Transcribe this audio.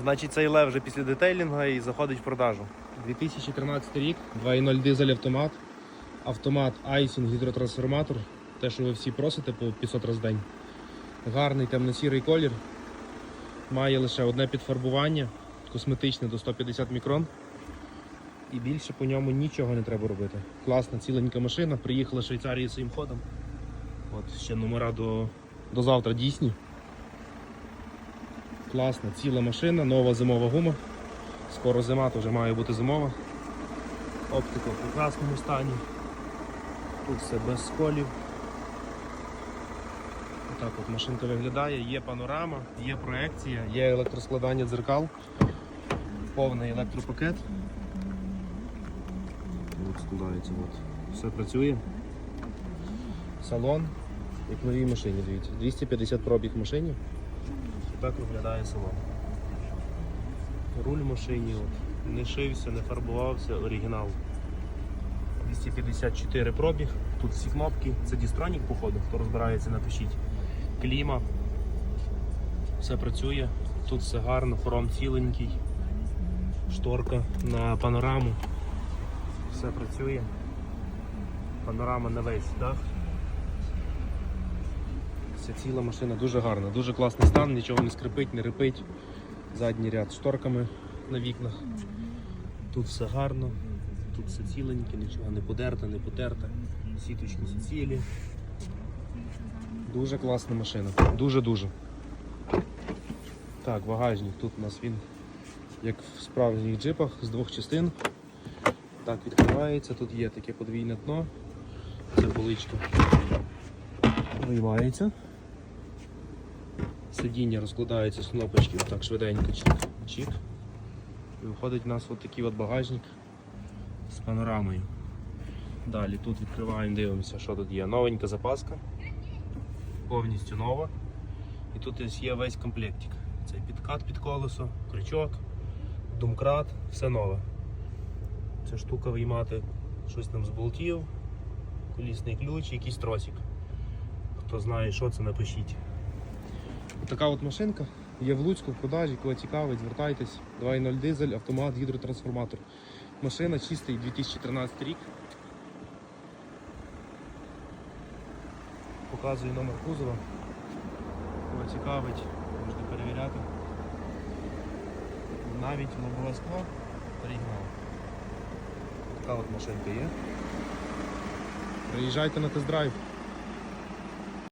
Значить, цей лев вже після детейлінга і заходить в продажу. 2013 рік, 2.0 дизель автомат. Автомат Айсін гідротрансформатор. Те, що ви всі просите по 500 раз в день. Гарний темно-сірий колір. Має лише одне підфарбування, косметичне до 150 мікрон. І більше по ньому нічого не треба робити. Класна ціленька машина. Приїхала з Швейцарії своїм ходом. От ще номера до, до завтра дійсні. Класна, ціла машина, нова зимова гума. Скоро зима, то вже має бути зимова. Оптика в прекрасному стані. Тут все без сколів. Отак от машинка виглядає, є панорама, є проекція, є електроскладання дзеркал, повний електропакет. От складається, от. все працює. Салон, як новій машині, дивіться. 250 пробіг машині. Так виглядає салон. Руль в машині, от. не шився, не фарбувався, оригінал. 254 пробіг, тут всі кнопки, це дістронік походу, хто розбирається, напишіть. Кліма, все працює, тут все гарно, хром ціленький, шторка на панораму, все працює. Панорама на весь дах. Ця ціла машина дуже гарна, дуже класний стан, нічого не скрипить, не рипить. Задній ряд шторками на вікнах. Тут все гарно, тут все ціленьке, нічого не подерте, не потерте. Сіточки всі цілі. Дуже класна машина. Дуже-дуже. Так, багажник. Тут у нас він, як в справжніх джипах, з двох частин. Так відкривається, тут є таке подвійне дно. Це поличка виймається. Сидіння розкладається з кнопочки, так швиденько чик, чик. І виходить у нас от такий от багажник з панорамою. Далі тут відкриваємо, дивимося, що тут є. Новенька запаска, повністю нова. І тут є весь комплектик. Це підкат під колесо, крючок, думкрат, все нове. Ця штука виймати щось там з болтів, колісний ключ, якийсь тросик. Хто знає, що це, напишіть. Така от машинка є в Луцьку в продажі, кого цікавить, звертайтесь. 2.0 дизель, автомат, гідротрансформатор. Машина чистий 2013 рік. Показую номер кузова. Кого цікавить, можете перевіряти. Навіть лобове скло оригінал. Така от машинка є. Приїжджайте на тест-драйв.